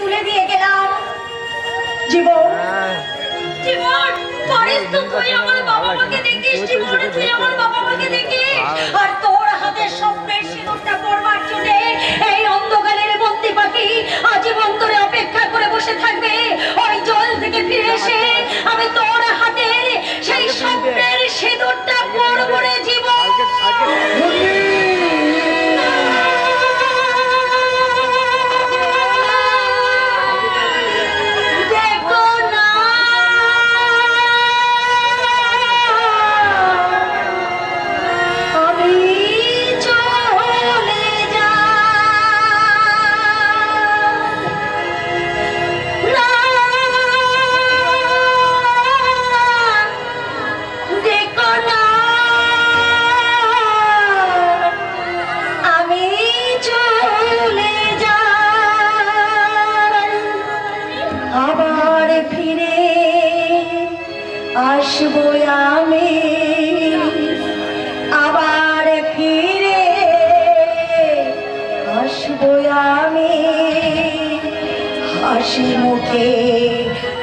তুলে দিয়ে গেলাম। জীবন। জীবন পারিস তো তুই আমার বাবা মাকে দেখিস জীবনে তুই আমার বাবা মাকে দেখিস। আর তোর আবার ফিরে আসব আমি। আবার ফিরে আসব আমি। হাসি মুখে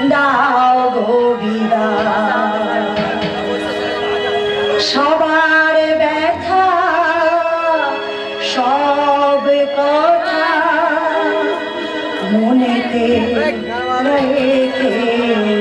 দাও গোবিদা সবার ব্যথা সব কথা ke, lahe ke,